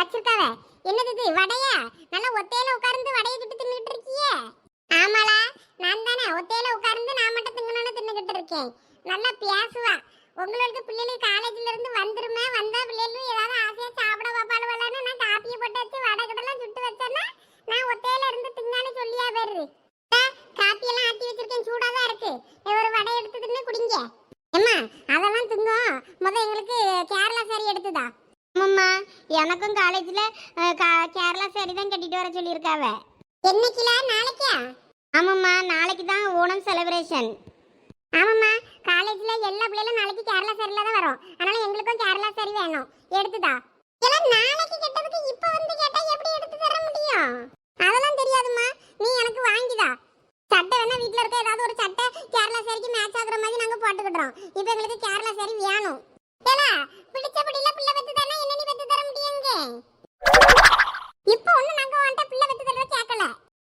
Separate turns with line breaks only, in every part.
வச்சிருக்காவ என்னது இது? வடையா? நல்லா ஒத்தையில உட்கார்ந்து வடையை கிட்ட தின்னுட்டு இருக்கியே. ஆமாளா? நான் தானே. ஒத்தையில உட்கார்ந்து நான் மட்டும் திங்கணும்னு தின்னுகிட்டு இருக்கேன். நல்லா பேசுவா உங்களுக்கு பிள்ளைகள் காலேஜ்ல இருந்து வந்துருமே வந்தா பிள்ளைகளும் ஏதாவது ஆசையா சாப்பிட பாப்பாளுவலன்னு நான் காப்பியை போட்டு வச்சு வடை கடலாம் சுட்டு வச்சேன்னா நான் ஒத்தையில இருந்து திங்கான்னு சொல்லியா வருது காப்பியெல்லாம் ஆட்டி வச்சிருக்கேன். சூடா தான் இருக்கு ஒரு வடை எடுத்து தின்னு குடிங்க. அம்மா அதெல்லாம் திங்கும். முத எங்களுக்கு கேரளா சாரி எடுத்துதான் ஆமாம்மா எனக்கும் காலேஜ்ல கேரளா சாரி தான் கட்டிட்டு வர சொல்லியிருக்காவ. என்னைக்குல நாளைக்கா? ஆமாம்மா நாளைக்கு தான் ஓணம் செலிப்ரேஷன் ஆமாம்மா காலேஜ்ல எல்லா பிள்ளைகளும் நாளைக்கு கேரளா சாரில தான் வரும். அதனால எங்களுக்கும் கேரளா சாரி வேணும். எடுத்துதா? எல்லாம் நாளைக்கு கேட்டதுக்கு இப்ப வந்து கேட்டா எப்படி எடுத்து தர முடியும்? அதெல்லாம் தெரியாதும்மா. நீ எனக்கு வாங்கிதா. சட்டை வேணா வீட்ல இருக்க ஏதாவது ஒரு சட்டை கேரளா சாரிக்கு மேட்ச் ஆகுற மாதிரி நாங்க போட்டுக்கிட்டோம் இப்போ எங்களுக்கு கேரளா சாரி வேணும். ஏலா பிள்ளை பெத்து தானே என்ன நீ தர முடியுங்க? இப்போ ஒண்ணு நாங்க வந்துட்டு பிள்ளை பெத்து தர கேட்கல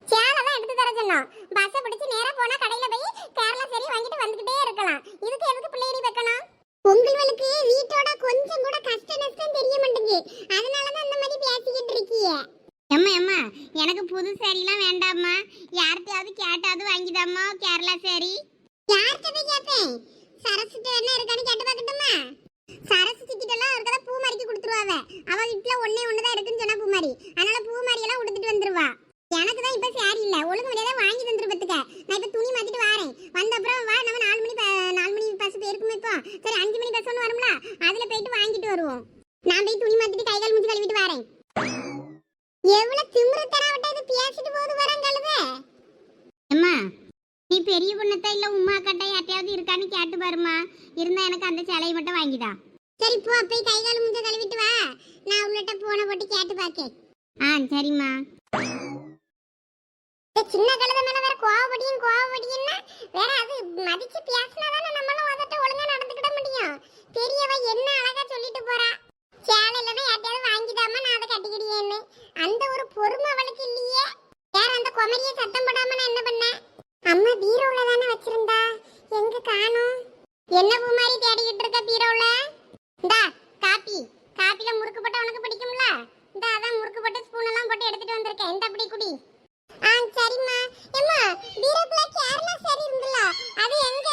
சேலை தான் எடுத்து தர சொன்னோம். பஸ்ஸை பிடிச்சு நேரா போனா கடையில போய் கேரளா சரி வாங்கிட்டு வந்துகிட்டே இருக்கலாம். இதுக்கு எதுக்கு பிள்ளைய நீ வைக்கணும்? உங்களுக்கு வீட்டோட கொஞ்சம் கூட கஷ்ட நஷ்டம் தெரிய மாட்டேங்குது. அதனால தான் அந்த மாதிரி பேசிக்கிட்டு இருக்கீங்க
அம்மா அம்மா எனக்கு புது சாரிலாம் வேண்டாம்மா. யார்கிட்டயாவது கேட்டாவது வாங்கிதாம்மா கேரளா சாரி
யார்கிட்ட போய் கேட்பேன் சரசுட்ட என்ன இருக்கான்னு கேட்டு பார்க்கட்டுமா சரசு சிக்கிட்டெல்லாம் ஒரு கதை பூ மாரிக்கு கொடுத்துருவாவ அவ வீட்டுல ஒன்னே ஒண்ணுதான் இருக்குன்னு சொன்னா பூ மாரி அதனால பூ மாரி எல்லாம் உடுத்துட்டு வந்துருவா எனக்கு தான் இப்ப சாரி இல்ல ஒழுங்கு மரியாதை வாங்கி தந்துரு பத்துக்க நான் இப்ப துணி மாத்திட்டு வாரேன் வந்த அப்புறம் வா நம்ம நாலு மணி ப- நாலு மணி பஸ் போயிருக்குமே இப்போ சரி அஞ்சு மணி பஸ் ஒன்று வரும்ல அதுல போயிட்டு வாங்கிட்டு வருவோம் நான் போய் துணி மாத்திட்டு கை கால் மூஞ்சி கழுவிட்டு வரேன் எவ்வளவு திமிரு தராவட்ட இது பேசிட்டு போகுது வரங்கழுவே
அம்மா நீ பெரிய பொண்ணத்தா இல்ல உமா கட்டை யார்ட்டையாவது இருக்கான்னு கேட்டு பாருமா இருந்தா எனக்கு அந்த சேலையை மட்டும் வாங்கிடா.
சரி போ போய் கை கால் முஞ்ச கழுவிட்டு வா. நான் உள்ளட்ட போன போட்டு கேட்டு பாக்கேன்.
ஆ சரிம்மா.
சின்ன கழுத மேல வேற கோவப்படியும் கோவப்படியும்னா வேற அது மதிச்சு பேசினாதானே நம்மளும் அதட்ட ஒழுங்கா நடந்துக்கிட முடியும். பெரியவ என்ன அழகா சொல்லிட்டு போறா. சேலையில தான் யார்ட்டையாவது வாங்கிதாமா நான் அதை கட்டிக்கிடியேன்னு அந்த ஒரு பொறுமை அவளுக்கு இல்லையே. வேற அந்த குமரிய சத்தம் போடாம நான் என்ன பண்ணேன்? அம்மா பீரோல தானே வச்சிருந்தா? எங்க காணும்? என்ன பூ மாதிரி தேடிக்கிட்டு இருக்க பீரோல இந்தா காப்பி. காப்பில முறுக்கு போட்டு உனக்கு பிடிக்கும்ல? இந்த அதான் முறுக்கு போட்டு ஸ்பூன் எல்லாம் போட்டு எடுத்துட்டு வந்திருக்கேன். இந்த அப்படி குடி. ஆ சரிம்மா. எம்மா பீரோக்குள்ள கேரளா சரி இருந்துல. அது எங்க?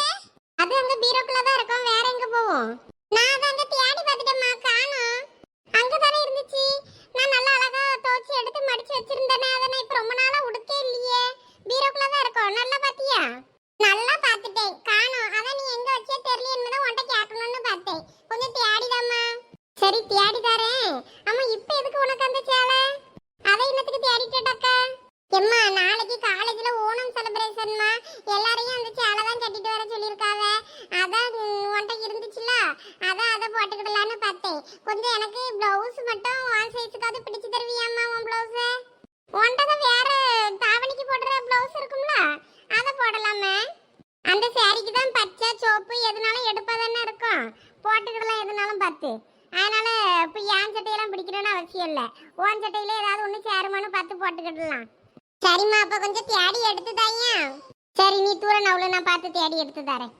அது அங்க பீரோக்குள்ள தான் இருக்கும். வேற எங்க போவோம்? நான் அதை அங்க தேடி பார்த்துட்டேம்மா காணோம். அங்க தானே இருந்துச்சு. நான் நல்லா அழகா துவைச்சு எடுத்து மடிச்சு வச்சிருந்தேனே அதை நான் இப்ப ரொம்ப நாளா உடுக்கே இல்லையே. பீரோக்குள்ள தான் இருக்கும். நல்லா பாத்தியா நல்லா பார்த்துட்டேன். காணோம். அதான் நீ எங்க வச்சே தெரியல என்பதை உன்கிட்ட கேட்கணும்னு பார்த்தேன். கொஞ்சம் தேடிதாம்மா. சரி தேடி தரேன் அம்மா இப்ப எதுக்கு உனக்கு அந்த சேலை? அதை இன்னத்துக்கு தேடிட்டேடாக்கா எம்மா நாளைக்கு காலேஜ்ல ஓணம் செலிப்ரேஷன்மா எல்லாரையும் அந்த சேலை தான் கட்டிட்டு வர சொல்லியிருக்காவ. அதான் உன்கிட்ட இருந்துச்சுல? அதான் அதை போட்டுக்கிடலான்னு பார்த்தேன். கொஞ்சம் எனக்கு பிளவுஸ் மட்டும் வான் சைஸுக்காவது பிடிச்சு தருவியாம்மா உன் பிளவுஸை உன்கிட்ட வேற தாவணிக்கு போடுற பிளவுஸ் இருக்கும்ல? அதை போடலாமே. அந்த சாரிக்கு தான் பச்சை சோப்பு எதுனாலும் எடுப்பா தானே இருக்கும். போட்டுக்கிடலாம் எதுனாலும் பார்த்து. அதனால இப்போ என் சட்டையெல்லாம் பிடிக்கணும்னு அவசியம் இல்லை. ஓன் சட்டையில ஏதாவது ஒன்று சேருமான்னு பார்த்து போட்டுக்கிடலாம். சரிம்மா அப்ப கொஞ்சம் தேடி எடுத்து தாயா? சரி நீ தூரன் அவ்வளோ நான் பார்த்து தேடி எடுத்து தரேன்.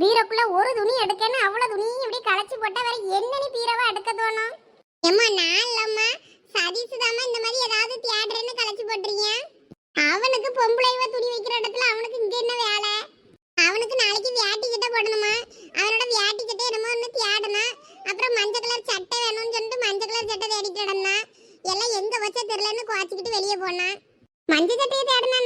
பீரோக்குள்ள ஒரு துணி எடுக்கன்னு அவ்வளவு துணியும் இப்படி களைச்சு போட்டா வேற என்னன்னு நீ எடுக்க தோணும்? ஏம்மா நான் இல்லம்மா. சதீஷ் தாம்மா இந்த மாதிரி ஏதாவது தேடுறேன்னு களைச்சு போட்டுறீங்க அவனுக்கு பொம்பளைவ துணி வைக்கிற இடத்துல அவனுக்கு இங்க என்ன வேலை? அவனுக்கு நாளைக்கு வியாட்டி கிட்ட போடணுமா? அவனோட வியாட்டி கிட்ட என்னமோ ஒன்று தேடணும் அப்புறம் மஞ்சள் கலர் சட்டை வேணும்னு சொல்லிட்டு மஞ்சள் கலர் சட்டை தேடிட்டு கிடந்தான் எல்லாம் எங்க வச்சா தெரியலன்னு குவாச்சிக்கிட்டு வெளியே போனான். మంచి చెట్టు తేడనా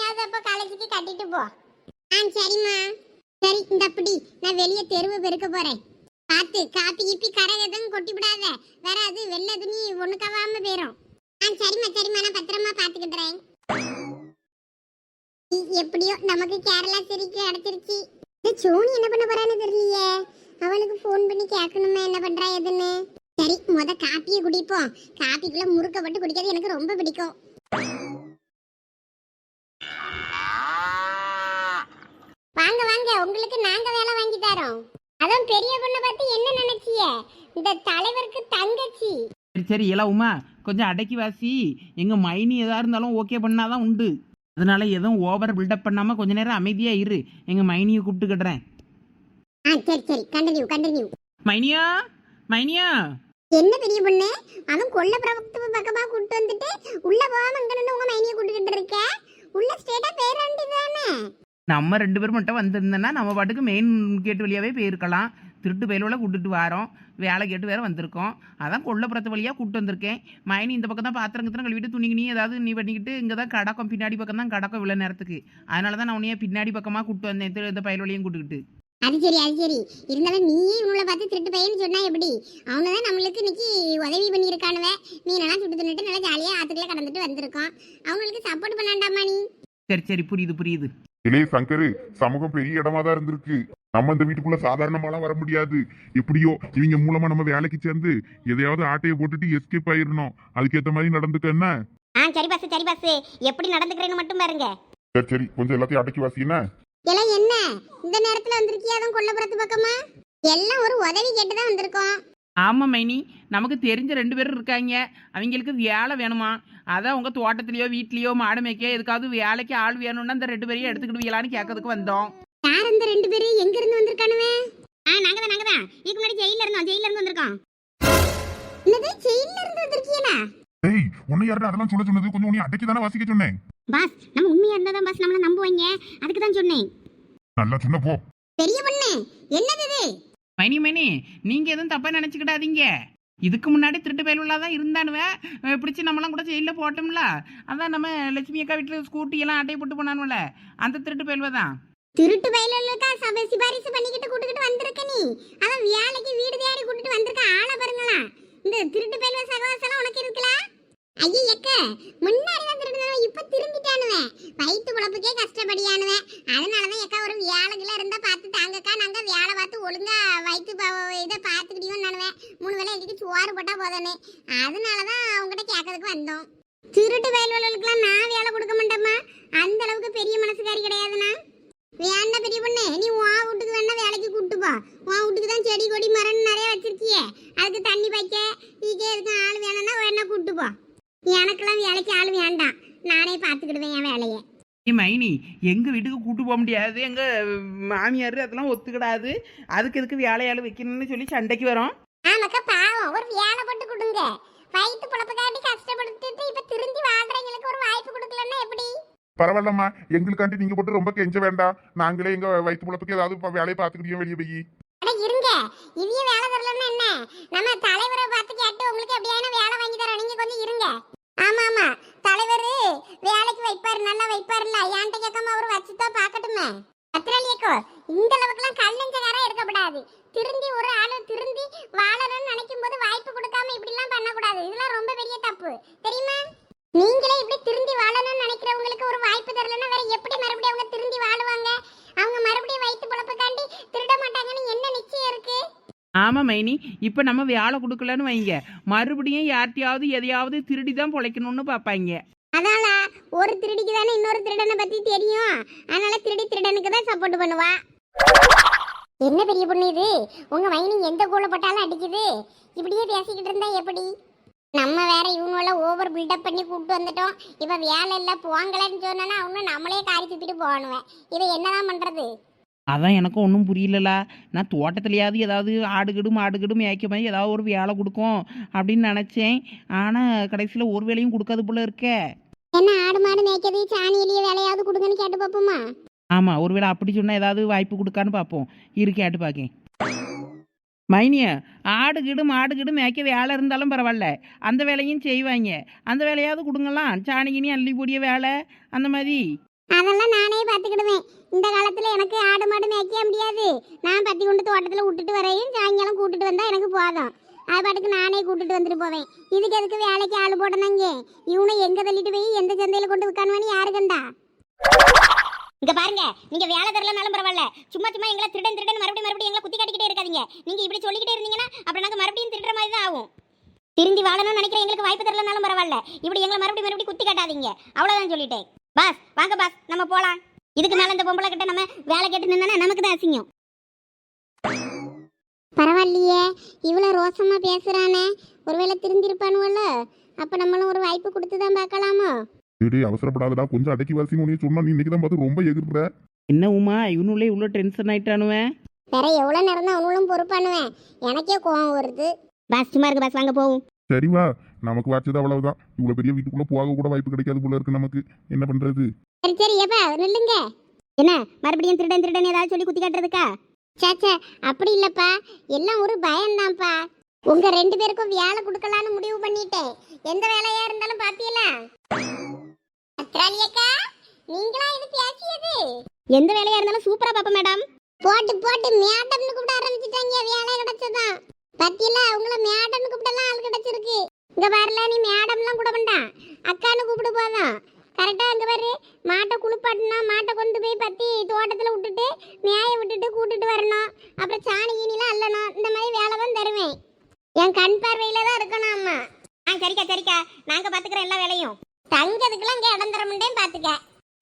நீயாவது அப்போ காலேஜுக்கு கட்டிட்டு போ. ஆ சரிம்மா. சரி இந்த அப்படி நான் வெளியே தெருவு பெருக்க போறேன். பார்த்து காப்பி கிப்பி கரை எதுவும் கொட்டி விடாத. வேற அது வெள்ள துணி ஒண்ணு கவாம போயிரும். ஆ சரிம்மா சரிம்மா. நான் பத்திரமா பாத்துக்கிட்டுறேன். எப்படியோ நமக்கு கேரளா சிரிக்கு அடைச்சிருச்சு. சோனி என்ன பண்ண போறான்னு தெரியலையே. அவளுக்கு ஃபோன் பண்ணி கேட்கணுமே என்ன பண்றா எதுன்னு. சரி முத காப்பியை குடிப்போம். காப்பிக்குள்ள முறுக்கப்பட்டு குடிக்கிறது எனக்கு ரொம்ப பிடிக்கும் வாங்க வாங்க உங்களுக்கு நாங்க வேலை வாங்கி தரோம். அதான் பெரிய பொண்ணை பார்த்து என்ன நினைச்சிய? இந்த தலைவருக்கு தங்கச்சி.
சரி சரி உமா கொஞ்சம் அடக்கி வாசி. எங்கள் மைனி எதாக இருந்தாலும் ஓகே பண்ணாதான் உண்டு. அதனால எதுவும் ஓவர் பில்டப் பண்ணாமல் கொஞ்ச நேரம் அமைதியாக இரு. எங்கள் மைனியை கூப்பிட்டுக்கிடுறேன்
ஆ சரி சரி. கண்டினியூ கண்டினியூ
மைனியா மைனியா.
என்ன பெரிய பொண்ணு? அவன் கொல்ல பிரபத்து பக்கமா கூட்டு வந்துட்டு உள்ள போகாம அங்க நின்று உங்க மைனியை கூட்டுக்கிட்டு இருக்க? உள்ள ஸ்டேட்டா பேர வேண்டியதானே
நம்ம ரெண்டு பேரும் மட்டும் வந்திருந்தோன்னா நம்ம பாட்டுக்கு மெயின் கேட்டு வழியாகவே போயிருக்கலாம். திருட்டு பயிலோட கூட்டிட்டு வரோம். வேலை கேட்டு வேற வந்திருக்கோம். அதான் கொல்லப்புறத்து வழியாக கூப்பிட்டு வந்திருக்கேன். மைனி இந்த பக்கம் தான் பாத்திரம் கத்திரம் கழுவிட்டு துணி கிணி ஏதாவது நீ பண்ணிக்கிட்டு இங்கே தான் கடக்கம் பின்னாடி பக்கம் தான் கடக்கம் இவ்வளோ நேரத்துக்கு. அதனால தான் நான் உன்னைய பின்னாடி பக்கமாக கூப்பிட்டு வந்தேன். இந்த பயிர் வழியும் கூட்டுக்கிட்டு.
அது சரி அது சரி. இருந்தாலும் நீயே இவங்கள பார்த்து திருட்டு பையன்னு சொன்னா எப்படி? அவங்க தான் நம்மளுக்கு இன்னைக்கு உதவி பண்ணியிருக்கானுவ. மீனெல்லாம் சுட்டு தின்னுட்டு நல்லா ஜாலியா ஆத்துக்குள்ள கடந்துட்டு வந்திருக்கோம் அவங்களுக்கு சப்போர்ட் பண்ணாண்டாமா நீ?
சரி சரி. புரியுது புரியுது.
இளைய சங்கரு சமூகம் பெரிய இடமா தான் இருந்திருக்கு. நம்ம இந்த வீட்டுக்குள்ள சாதாரணமாலாம் வர முடியாது. எப்படியோ இவங்க மூலமா நம்ம வேலைக்கு சேர்ந்து எதையாவது ஆட்டையை போட்டுட்டு எஸ்கேப் ஆயிடணும் அதுக்கேத்த மாதிரி நடந்துக்க என்ன?
ஆ சரி பாஸ் சரி பாஸ் எப்படி நடந்துக்கிறேன்னு மட்டும் பாருங்க.
சரி சரி. கொஞ்சம் எல்லாத்தையும் அடக்கி வாசினா
எல்லாம் என்ன? இந்த நேரத்துல வந்திருக்கியா? அதுவும் கொல்லப்புறத்து பக்கமா? எல்லாம் ஒரு உதவி கேட்டு தான் வந்திருக்கோம்.
ஆமாம் மைனி. நமக்கு தெரிஞ்ச ரெண்டு பேரும் இருக்காங்க. அவங்களுக்கு வேலை வேணுமா? அதான் உங்கள் தோட்டத்துலேயோ வீட்லேயோ மாடு மேய்க்க எதுக்காவது வேலைக்கு ஆள் வேணும்னா அந்த ரெண்டு பேரையும் எடுத்துக்கிடுவீங்களான்னு கேட்கறதுக்கு வந்தோம்.
யார் அந்த ரெண்டு பேரும் எங்க இருந்து வந்திருக்கானுவே?
ஆ நாங்க தான் நாங்க தான். இதுக்கு முன்னாடி ஜெயில இருந்தோம். ஜெயில இருந்து வந்திருக்கோம்.
என்னது ஜெயில இருந்து வந்திருக்கீங்களா?
டேய் உன்னை யாரு அதெல்லாம் சொல்ல சொன்னது? கொஞ்சம் உன்னை அடக்கி தானே வாசிக்க சொன்னேன்.
பாஸ் நம்ம உண்மையா இருந்தா தான் பாஸ் நம்மள நம்புவாங்க. அதுக்கு தான் சொன்னேன்.
நல்லா சொன்ன போ.
பெரிய பொண்ணு. என்னது இது?
மைனி மைனி நீங்கள் எதுவும் தப்பாக நினச்சிக்கிடாதீங்க. இதுக்கு முன்னாடி திருட்டு பயலுள்ளா தான் இருந்தானுவே பிடிச்சி நம்மளாம் கூட ஜெயிலில் போட்டோம்ல. அதான் நம்ம லட்சுமி அக்கா வீட்டில் ஸ்கூட்டி எல்லாம் அட்டையை போட்டு போனானுல அந்த திருட்டு பயலுவை தான்
திருட்டு பயலுக்கா சபை சிபாரிசு பண்ணிக்கிட்டு கூட்டுக்கிட்டு வந்திருக்க நீ. அவன் வேலைக்கு வீடு தேடி கூட்டிட்டு வந்திருக்க ஆளை பாருங்களா இந்த திருட்டு பயலுவ சகவாசம் உனக்கு இருக்கலாம் ஐயே எக்க முன்னாடி தான் திருடுனவன் இப்ப திரும்பிட்டானுவேன் வயிற்று குழப்புக்கே அதனால அதனாலதான் எக்கா ஒரு வேலைக்குள்ள இருந்தா பார்த்து தாங்கக்கா நாங்க வியாழை பார்த்து ஒழுங்கா வயிற்று இதை பார்த்துக்கிட்டியும் நானுவேன் மூணு வேலை எதுக்கு சோறு போட்டா போதானே அதனாலதான் அவங்ககிட்ட கேட்கறதுக்கு வந்தோம். திருட்டு பயல்களுக்கெல்லாம் நான் வேலை கொடுக்க மாட்டேம்மா. அந்த அளவுக்கு பெரிய மனசுக்காரி கிடையாதுண்ணா. வேண்டா பெரிய பொண்ணு நீ உன் வீட்டுக்கு வேணா வேலைக்கு கூப்பிட்டு போ. உன் வீட்டுக்கு தான் செடி கொடி மரம் நிறைய வச்சிருக்கியே. அதுக்கு தண்ணி வைக்க ஈக்கே இருக்க ஆள் வேணும்னா வேணா கூப்பிட்டு போ. எனக்கெல்லாம் வேலைக்கு ஆள் வேண்டாம். நானே பார்த்துக்கிடுவேன் என் வேலையை.
ஏ மைனி எங்கள் வீட்டுக்கு கூட்டு போக முடியாது. எங்கள் மாமியார் அதெல்லாம் ஒத்துக்கிடாது. அதுக்கு எதுக்கு வேலையாள் வைக்கணும்னு சொல்லி சண்டைக்கு வரோம்.
ஆமாக்கா பாவம். ஒரு வேலை போட்டு கொடுங்க. வயிற்று பொழப்புக்காட்டி கஷ்டப்பட்டுட்டு இப்ப திருந்தி வாழ்றவங்களுக்கு ஒரு வாய்ப்பு கொடுக்கலன்னா எப்படி?
பரவாயில்லம்மா. எங்களுக்காண்டி நீங்க போட்டு ரொம்ப கெஞ்ச வேண்டாம். நாங்களே எங்க வயிற்று புழப்புக்கு ஏதாவது வேலையை பார்த்துக்கிட்டோம் வெளியே போய்.
அட இருங்க. இதையும் வேலை தரலன்னா என்ன? நம்ம தலைவரை பார்த்து கேட்டு உங்களுக்கு எப்படியான வேலை வாங்கி தரோம் நீங்க கொஞ்சம் இருங்க. ஆமா ஆமா தலைவர் வேலைக்கு வைப்பாரு நல்லா வைப்பாருல்ல. ஏன்ட்ட கேட்காம அவர் வச்சுதான் பாக்கட்டுமே பத்திரலியக்கோ இந்த அளவுக்குலாம் கல்லஞ்சக்காரா இருக்கப்படாது திருந்தி ஒரு ஆளு திருந்தி வாழணும்னு நினைக்கும் போது வாய்ப்பு கொடுக்காம இப்படிலாம் பண்ணக்கூடாது. இதெல்லாம் ரொம்ப பெரிய தப்பு. தெரியுமா? நீங்களே இப்படி திருந்தி வாழணும்னு நினைக்கிறவங்களுக்கு ஒரு வாய்ப்பு தரலன்னா வேற எப்படி மறுபடியும் அவங்க திருந்தி வாழுவாங்க? அவங்க மறுபடியும் வயிற்று பொழப்புக்காண்டி திருட மாட்டாங்கன்னு என்ன நிச்சயம் இருக்கு
ஆமாம் மைனி. இப்போ நம்ம வேலை கொடுக்கலன்னு வைங்க. மறுபடியும் யார்ட்டையாவது எதையாவது திருடி தான் பொழைக்கணும்னு பார்ப்பாங்க
அதால ஒரு திருடிக்கு தானே இன்னொரு திருடனை பத்தி தெரியும். அதனால திருடி திருடனுக்கு தான் சப்போர்ட் பண்ணுவா. என்ன பெரிய பொண்ணு இது? உங்க மைனி எந்த கூல போட்டாலும் அடிக்குது. இப்படியே பேசிக்கிட்டு இருந்தா எப்படி? நம்ம வேற இவங்கள ஓவர் பில்டப் பண்ணி கூப்பிட்டு வந்துட்டோம். இப்போ வேலை இல்லை போங்கலன்னு சொன்னா அவனு நம்மளே காரி துப்பிட்டு போகணுவேன் இதை என்னதான் பண்றது?
அதான் எனக்கும் ஒன்றும் புரியலலா. நான் தோட்டத்துலையாவது ஏதாவது ஆடுகிடும் மாடுகிடும் மேய்க்க மாதிரி ஏதாவது ஒரு வேலை கொடுக்கும் அப்படின்னு நினச்சேன். ஆனால் கடைசியில் ஒரு வேலையும் கொடுக்காது போல இருக்கே.
என்ன ஆடு மாடு மேய்க்கிறது சாணி எலிய வேலையாவது கொடுங்கன்னு கேட்டு பார்ப்போமா?
ஆமாம் ஒருவேளை அப்படி சொன்னால் ஏதாவது வாய்ப்பு கொடுக்கான்னு பார்ப்போம். இரு கேட்டு பார்க்கேன். மைனிய ஆடு கிடு மாடு கிடு மேய்க்க வேலை இருந்தாலும் பரவாயில்ல. அந்த வேலையும் செய்வாங்க. அந்த வேலையாவது கொடுங்கலாம் சாணி கிணி அள்ளி பொடிய வேலை. அந்த மாதிரி.
அதெல்லாம் நானே பார்த்துக்கிடுவேன். இந்த காலத்துல
எனக்கு ஆடு மாடு மேய்க்க முடியாது. நான் பத்தி கொண்டு தோட்டத்துல விட்டுட்டு வரையும் சாயங்காலம் கூட்டிட்டு வந்தா எனக்கு போதும். அது பாட்டுக்கு நானே கூட்டிட்டு வந்துட்டு போவேன். இதுக்கு எதுக்கு வேலைக்கு ஆள் போடணுங்க? இவனை எங்க தள்ளிட்டு போய் எந்த சந்தையில கொண்டு விற்கானுவான்னு யாரு கண்டா? இங்க பாருங்க நீங்க வேலை தரலனாலும் பரவாயில்ல. சும்மா சும்மா எங்களை திருடன் திருடன் மறுபடியும் மறுபடியும் எங்களை குத்தி காட்டிக்கிட்டே இருக்காதீங்க. நீங்க இப்படி சொல்லிக்கிட்டே இருந்தீங்கன்னா அப்புறம் நாங்க மறுபடியும் திருடுற மாதிரி தான் ஆகும். திருந்தி வாழணும்னு நினைக்கிற எங்களுக்கு வாய்ப்பு தரலனாலும் பரவாயில்ல. இப்படி எங்களை மறுபடியும் மறுபடியும் குத்தி காட்டாதீங்க. அவ்வளவுதான் சொல்லிட்டேன். பாஸ் வாங்க பாஸ் நம்ம போலாம். இதுக்கு மேல இந்த பொம்பளை கிட்ட நம்ம வேலை கேட்டு நின்னா நமக்கு தான் அசிங்கம்.
பரவாயில்லையே இவ்வளோ ரோசமா பேசுறானே. ஒருவேளை திருந்திருப்பானுவல்ல? அப்ப நம்மளும் ஒரு வாய்ப்பு கொடுத்து தான் பார்க்கலாமோ?
டேய் அவசரப்படாதடா. கொஞ்சம் அடக்கி வாசி உனே சொன்னா நீ இன்னைக்கு தான் பார்த்து ரொம்ப எகிர்ற
என்ன உமா இவனுள்ளே இவ்வளோ டென்ஷன் ஆயிட்டானுவேன்
வேற எவ்வளோ நேரம் தான் அவனும் பொறுப்பானுவேன் எனக்கே கோவம் வருது.
பாஸ் சும்மா இருக்கு பாஸ் வாங்க போவோம்.
சரி வா நமக்கு வாச்சது அவ்வளவுதான். இவ்வளவு பெரிய வீட்டுக்குள்ள போக கூட வாய்ப்பு கிடைக்காது போல இருக்கு நமக்கு. என்ன பண்றது?
சரி சரி ஏப்பா நில்லுங்க.
என்ன மறுபடியும் திருடன் திருடன் ஏதாவது சொல்லி குத்தி காட்டுறதுக்கா?
சேச்சே அப்படி இல்லப்பா. எல்லாம் ஒரு பயம்தான்ப்பா. உங்க ரெண்டு பேருக்கும் வேலை கொடுக்கலான்னு முடிவு பண்ணிட்டேன். எந்த வேலையா இருந்தாலும் பாப்பீங்களா நீங்களா இது பேசியது?
எந்த வேலையா இருந்தாலும் சூப்பரா பாப்பா மேடம்.
போட்டு போட்டு மேடம்னு கூப்பிட ஆரம்பிச்சிட்டாங்க வேலை கிடைச்சதான் பத்தியில உங்கள மேடம்னு கூப்பிடலாம் ஆள் கிடைச்சிருக்கு. இங்க பாருல நீ மேடம்லாம் கூட வேண்டாம். அக்கான்னு கூப்பிடு போதும். கரெக்டா அங்க பாரு. மாட்டை குளிப்பாட்டினா மாட்டை கொண்டு போய் பத்தி தோட்டத்துல விட்டுட்டு மேய விட்டுட்டு கூட்டிட்டு வரணும். அப்புறம் சாணி கீனிலாம் அள்ளணும் இந்த மாதிரி வேலை தான் தருவேன். என் கண் பார்வையில தான் இருக்கணும் அம்மா.
ஆ சரிக்கா சரிக்கா. நாங்க பாத்துக்கிறோம் எல்லா வேலையும்.
தங்கதுக்கெல்லாம் இங்க இடம் தர முடியும் பாத்துக்க.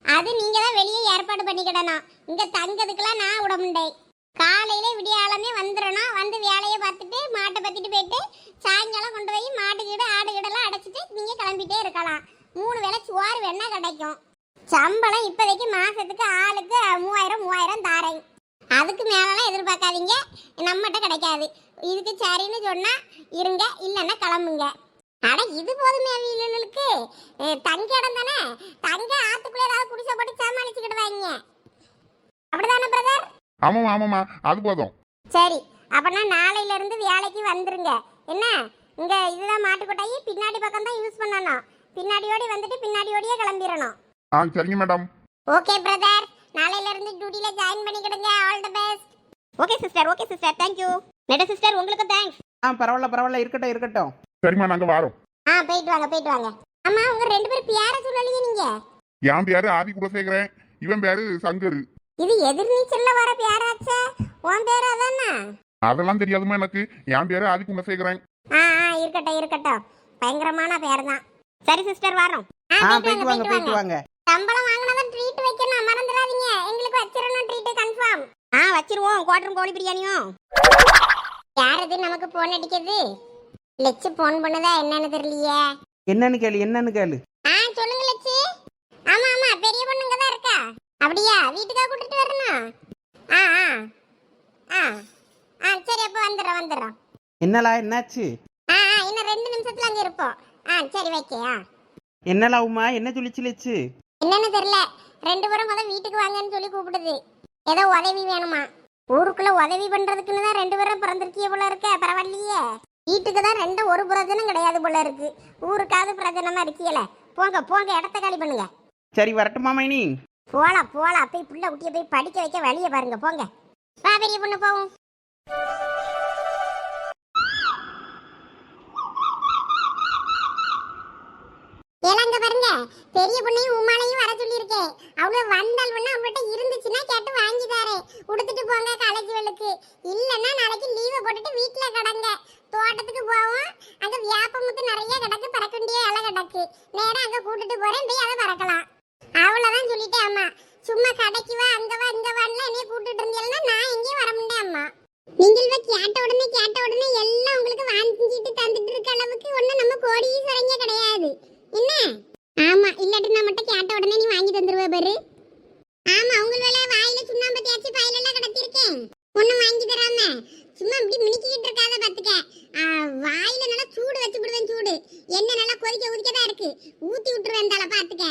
அது நீங்க தான் வெளியே ஏற்பாடு பண்ணிக்கிடணும் இங்க தங்கதுக்கெல்லாம் நான் விட முடியும் காலையில விடியாலமே வந்துடணும் வந்து வேலையை பார்த்துட்டு மாட்டை பத்திட்டு போயிட்டு சாயங்காலம் கொண்டு போய் மாட்டு கீடு ஆடு கீடெல்லாம் அடைச்சிட்டு நீங்க கிளம்பிட்டே இருக்கலாம். மூணு வேளை சோறு வேணா கிடைக்கும். சம்பளம் இப்போதைக்கு மாசத்துக்கு ஆளுக்கு மூவாயிரம் மூவாயிரம் தாரேன். அதுக்கு மேலலாம் எதிர்பார்க்காதீங்க. நம்மகிட்ட கிடைக்காது. இதுக்கு சரின்னு சொன்னா இருங்க இல்லைன்னா கிளம்புங்க. அட இது போதுமே வீலுக்கு தங்க இடம் தானே? தங்க ஆத்துக்குள்ள ஏதாவது குடிசை போட்டு சமாளிச்சுக்கிடுவாங்க அப்படிதானே பிரதர்
ஆமாமா ஆமாமா அது போதும்.
சரி அப்பனா நாளையில இருந்து வேலைக்கு வந்துருங்க. என்ன? இங்க இதுதான் மாட்டுக்கொட்டாயி பின்னாடி பக்கம் தான் யூஸ் பண்ணணும். பின்னாடியோடி வந்துட்டு பின்னாடியோடியே கிளம்பிடணும்.
ஆ சரிங்க மேடம்.
Okay brother. நாளையில இருந்து டியூட்டில join பண்ணிக்கிடுங்க. All the best
okay sister okay sister thank you நெட sister உங்களுக்கு தேங்க்ஸ்
ஆ பரவாயில்ல பரவாயில்ல. இருக்கட்டும் இருக்கட்டும்.
சரிம்மா நாங்க வாரோம்.
ஆ போயிட்டு வாங்க போயிட்டு வாங்க. அம்மா உங்க ரெண்டு பேரும் பேர சொல்லலையே நீங்க?
என் பேரு ஆதி குலசேகரன். இவன் பேரு சங்கர்.
இது எதிர்நீச்சல்ல வர பேராச்சே. உன் பேர் அதானே?
அதெல்லாம் தெரியாதுமா எனக்கு. என் பேரு ஆதி குலசேகரன்.
ஆ ஆ இருக்கட்டும் இருக்கட்டும். பயங்கரமான பேர் தான்
சரி சிஸ்டர் வரோம்
ஆ போயிட்டு வாங்க போயிட்டு வாங்க
சம்பளம் வாங்கினதான் ட்ரீட் வைக்கணும். மறந்துடாதீங்க. எங்களுக்கு வச்சிடணும் ட்ரீட் கன்ஃபார்ம்
ஆ வச்சிருவோம். குவாட்டரும் கோழி பிரியாணியும்
யார் இது நமக்கு போன் அடிக்குது. லெச்சு போன் பண்ணுதா? என்னன்னு தெரியலையே.
என்னன்னு கேளு என்னன்னு கேளு.
ஆ சொல்லுங்க லெச்சு. ஆமா ஆமா. பெரிய பொண்ணுங்க தான் இருக்கா? அப்படியா? வீட்டுக்கா கூட்டிட்டு வரணும்? ஆ ஆ. ஆ ஆ சரி அப்போ வந்துடுறோம் வந்துடுறோம்.
என்னலா என்னாச்சு?
ஆ ஆ இன்னும் ரெண்டு நிமிஷத்துல அங்க இருப்போம். ஆ சரி வைக்க. ஆ
என்னலா உமா என்ன சொல்லிச்சு லட்சு
என்னன்னு தெரியல. ரெண்டு பேரும் முத வீட்டுக்கு வாங்கன்னு சொல்லி கூப்பிடுது. ஏதோ உதவி வேணுமா? ஊருக்குள்ள உதவி பண்றதுக்குன்னு தான் ரெண்டு பேரும் பிறந்திருக்கிய போல இருக்க பரவாயில்லையே. வீட்டுக்கு தான் ரெண்டு ஒரு பிரயோஜனம் கிடையாது போல இருக்கு. ஊருக்காவது பிரயோஜனமா இருக்கியல. போங்க போங்க இடத்த காலி பண்ணுங்க.
சரி வரட்டுமா மைனி?
போலாம் போலாம். போய் புள்ள குட்டியை போய் படிக்க வைக்க வழிய பாருங்க போங்க. வா பெரிய பொண்ணு போவோம். பெரிய பொண்ணையும் உமாலையும் வர சொல்லியிருக்கேன். அவ்வளவு வந்தால் ஒன்று அவங்கள்ட்ட இருந்துச்சுன்னா கேட்டு வாங்கி தரேன். உடுத்துட்டு போங்க காலேஜ் வேலுக்கு இல்லைன்னா நாளைக்கு லீவை போட்டுட்டு வீட்டில் கிடங்க. தோட்டத்துக்கு போவோம். அங்கே வியாபமுத்து நிறைய கிடக்கு பறக்க வேண்டிய இலை கிடக்கு. நேராக அங்கே கூட்டிட்டு போகிறேன் போய் அதை பறக்கலாம். அவ்வளோதான் சொல்லிட்டேன் அம்மா. சும்மா கடைக்கு வா அங்கே வா இங்கே வான்னு என்னைய கூட்டிட்டு இருந்தீங்கன்னா நான் எங்கேயும் வர முடியேன் அம்மா நீங்கள் இவ கேட்ட உடனே கேட்ட உடனே எல்லாம் உங்களுக்கு வாங்கிட்டு தந்துட்டு இருக்க அளவுக்கு ஒன்றும் நம்ம கோடீஸ்வரங்க கிடையாது என்ன ஆமா இல்லாட்டி நான் மட்டும் கேட்ட உடனே நீ வாங்கி தந்துருவ பாரு ஆமா உங்க வேலை வாயில சுண்ணாம்பு தேய்ச்சி பையில எல்லாம் கடத்திருக்கேன் ஒன்னும் வாங்கி தராம சும்மா இப்படி மினிக்கிட்டு இருக்காத பாத்துக்க ஆ, வாயில நல்லா சூடு வச்சு விடுவேன் சூடு எண்ணெய் நல்லா கொதிக்க கொதிக்க தான் இருக்கு ஊத்தி விட்டுருவேன் தலை பாத்துக்க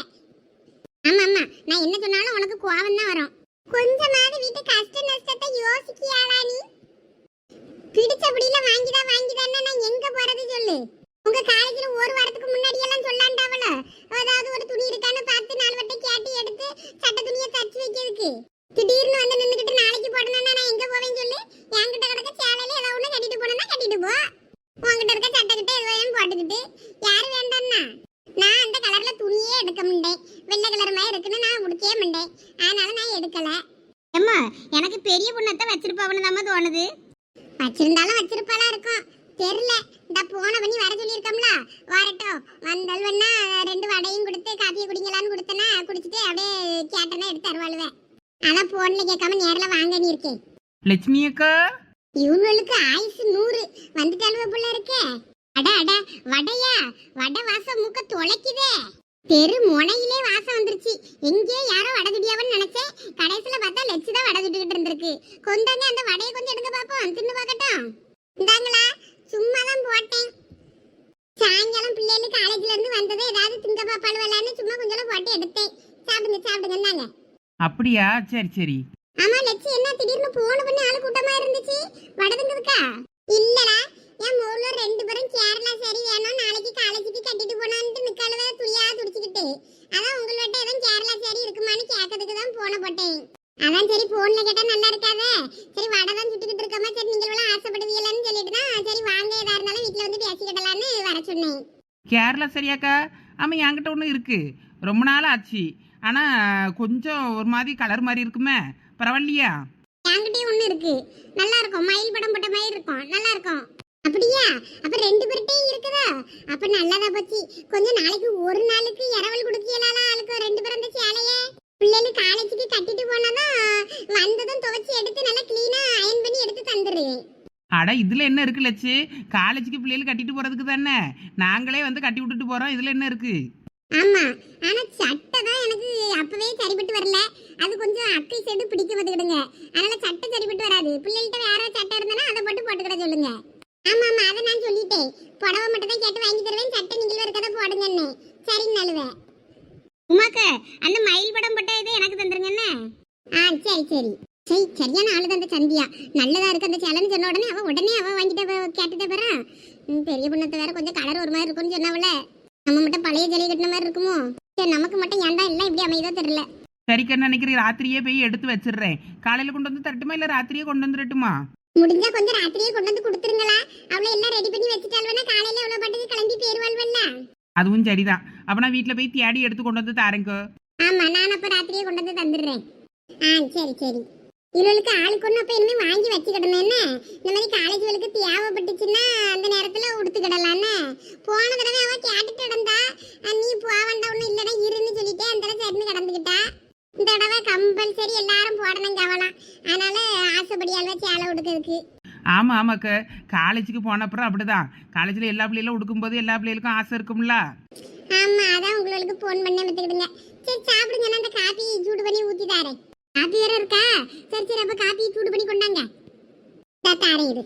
ஆமா ஆமா நான் என்ன சொன்னாலும் உனக்கு கோவம் தான் வரும் கொஞ்சமாவது வீட்டு கஷ்ட நஷ்டத்தை யோசிக்கியாளா நீ பிடிச்சபடியில வாங்கிதான் வாங்கிதான்னா நான் எங்க போறது சொல்லு உங்க காலேஜ்ல ஒரு வாரத்துக்கு முன்னாடி எல்லாம் சொல்லாண்டாவல அதாவது ஒரு துணி இருக்கான்னு பார்த்து நாலு வட்டம் கேட்டு எடுத்து சட்ட துணியை தச்சு வைக்கிறதுக்கு திடீர்னு வந்து நின்னுக்கிட்டு நாளைக்கு போடணும்னா நான் எங்க போவேன் சொல்லு என்கிட்ட கிடக்க சேலையில ஏதோ ஒண்ணு கட்டிட்டு போனா கட்டிட்டு போ உன்கிட்ட இருக்க சட்டை கிட்ட எதுவும் போட்டுக்கிட்டு யாரு வேண்டாம்னா நான் அந்த கலர்ல துணியே எடுக்க முடியேன் வெள்ளை கலர் மாதிரி இருக்குன்னு நான் முடிக்கவே முடியேன் அதனால நான் எடுக்கல
ஏம்மா எனக்கு பெரிய பொண்ணத்தை வச்சிருப்பாவன்னு தான் தோணுது
வச்சிருந்தாலும் வச்சிருப்பாளா இருக்கும் தெரியல இந்த போன பண்ணி வர சொல்லியிருக்கோம்ல வரட்டும் வந்தால் வேணா ரெண்டு காப்பியை குடிங்களான்னு கொடுத்தனா குடிச்சிட்டு அப்படியே கேட்டனா எடுத்து தருவாளுவேன் அதான் போன்ல கேட்காம நேர்ல வாங்கன்னு இருக்கேன்
லட்சுமி அக்கா?
இவங்களுக்கு ஆயுசு நூறு. வந்துட்டாலுவ புள்ள இருக்கே. அட அட வடையா? வடை வாசம் மூக்க தொலைக்குதே. தெரு முனையிலே வாசம் வந்துருச்சு. எங்கே யாரோ வடை துடியாவன்னு நினைச்சேன். கடைசியில பார்த்தா லட்சு தான் வடை துட்டுக்கிட்டு இருந்திருக்கு. கொண்டாங்க அந்த வடையை கொஞ்சம் எடுங்க பாப்போம் தின்னு பார்க்கட்டும். இந்தாங்களா சும்மா தான் போட்டேன். சாயங்காலம் பிள்ளைகள் காலேஜ்ல இருந்து வந்ததை ஏதாவது திங்க பாப்பாள் விளையான்னு சும்மா கொஞ்சம் போட்டு எடுத்தேன். சாப்பிடுங்க சாப்பிடுங்க இந்தாங்க
அப்படியா? சரி சரி.
ஆமா லட்சு என்ன திடீர்னு போன பண்ணி ஆளு கூட்டமா இருந்துச்சு? வடதுங்கிறதுக்கா இல்லடா என் மூணுல ரெண்டு பேரும் கேரளா சரி வேணும். நாளைக்கு காலேஜுக்கு கட்டிட்டு போனான்ட்டு நிக்காலவே துளியா துடிச்சுக்கிட்டு. அதான் உங்கள்கிட்ட எதுவும் கேரளா சரி இருக்குமான்னு கேட்கறதுக்கு தான் போன போட்டேன். அதான் சரி போன்ல கேட்டா நல்லா இருக்காதே. சரி வடை தான் சுட்டுக்கிட்டு இருக்கமா? சரி நீங்கள் எல்லாம் ஆசைப்படுவீங்களான்னு சொல்லிட்டு தான் சரி வாங்க ஏதா இருந்தாலும் வீட்டுல வந்து பேசிக்கிடலான்னு வர சொன்னேன்.
கேரளா சரியாக்கா? ஆமாம் என்கிட்ட ஒன்று இருக்கு. ரொம்ப நாள் ஆச்சு. ஆனால் கொஞ்சம் ஒரு மாதிரி கலர் மாதிரி இருக்குமே. பரவாயில்லையா?
என்கிட்டயும் ஒண்ணு இருக்கு. நல்லா இருக்கும். மயில் படம் போட்ட மாதிரி இருக்கும். நல்லா இருக்கும். அப்படியா? அப்ப ரெண்டு பேர்கிட்டயும் இருக்குதா? அப்ப நல்லதா போச்சு. கொஞ்சம் நாளைக்கு ஒரு நாளுக்கு இரவல் கொடுக்கலால ஆளுக்கு. ரெண்டு பேரும் அந்த சேலைய. பிள்ளைகள் காலேஜுக்கு கட்டிட்டு போனாதான் வந்ததும் துவைச்சு எடுத்து நல்லா கிளீனா அயன் பண்ணி எடுத்து தந்துரு
அட இதில் என்ன இருக்கு லட்சு? காலேஜுக்கு பிள்ளைகள் கட்டிட்டு போகிறதுக்கு தானே? நாங்களே வந்து கட்டி விட்டுட்டு போகிறோம் இதில் என்ன இருக்குது
ஆமா ஆனா சட்டை தான் எனக்கு அப்பவே சரிப்பட்டு வரல. அது கொஞ்சம் அக்கை சைடு பிடிக்க பார்த்துக்கிடுங்க அதனால சட்டை சரிப்பட்டு வராது. பிள்ளைகிட்ட வேற சட்டை இருந்தனா அதை போட்டு போட்டுக்கிட சொல்லுங்க. ஆமா ஆமா அதை நான் சொல்லிட்டேன். புடவை மட்டும் தான் கேட்டு வாங்கி தருவேன். சட்டை நீங்களும் இருக்கதை போடுங்கன்னு சரிங்க நழுவேன்
உமாக்க அந்த மயில் படம் போட்ட இது எனக்கு தந்துருங்க என்ன?
ஆ சரி சரி. சரி சரியான ஆளு தான் அந்த சந்தியா. நல்லதா இருக்கு அந்த சேலன்னு சொன்ன உடனே அவ உடனே அவ வாங்கிட்ட கேட்டுட்ட பெறா. பெரிய பொண்ணத்தை வேற கொஞ்சம் கலர் ஒரு மாதிரி இருக்கும்னு சொன்னவள நம்ம மட்டும் பழைய ஜலி கட்டின மாதிரி இருக்குமோ? சரி நமக்கு மட்டும் ஏன்டா எல்லாம் இப்படி அமைதோ தெரியல.
சரிக்கா நினைக்கிறேன் ராத்திரியே போய் எடுத்து வச்சிடுறேன். காலையில் கொண்டு வந்து தரட்டுமா இல்லை ராத்திரியே கொண்டு வந்துடட்டுமா?
முடிஞ்சா கொஞ்சம் ராத்திரியே கொண்டு வந்து கொடுத்துருங்களா. அவளை எல்லாம் ரெடி பண்ணி வச்சுட்டால் வேணா காலையில அவ்வளவு பாட்டுக்கு கிளம்பி போயிருவாள்வல்ல.
அதுவும் சரிதான் அப்ப நான் வீட்டில் போய் தேடி எடுத்து கொண்டு வந்து தாரேங்கோ
ஆமா நான் அப்ப ராத்திரியே கொண்டு வந்து தந்துடுறேன். ஆ சரி சரி. இவளுக்கு ஆளுக்கு ஒன்று அப்ப இனிமே வாங்கி வச்சுக்கிடணும் என்ன? இந்த மாதிரி காலேஜ்களுக்கு தேவைப்பட்டுச்சுன்னா அந்த நேரத்துல உடுத்துக்கிடலான்னு. போன தடவை அவள் கேட்டுட்டு கிடந்தா நீ போக வேண்டாம் ஒன்றும் இல்லைன்னா இருன்னு சொல்லிட்டு அந்த தடவை சரின்னு கிடந்துக்கிட்டா. இந்த தடவை கம்பல்சரி எல்லாரும் போடணும் கவலாம் அதனால ஆசைப்படியால் சேலை உடுக்கிறதுக்கு.
ஆமாம் ஆமாக்க. காலேஜுக்கு போன அப்புறம் அப்படிதான். காலேஜில் எல்லா பிள்ளைகளும் உடுக்கும்போது எல்லா பிள்ளைகளுக்கும் ஆசை இருக்கும்ல?
ஆமா அதான் உங்களுக்கு ஃபோன் பண்ண வந்துக்கிடுங்க சரி சாப்பிடுங்க. நான் அந்த காபி சூடு பண்ணி ஊத்தி தாரேன். காபி வேற இருக்கா? சரி சரி அப்ப காபி சூடு பண்ணி கொண்டாங்க. தாரேன் இது.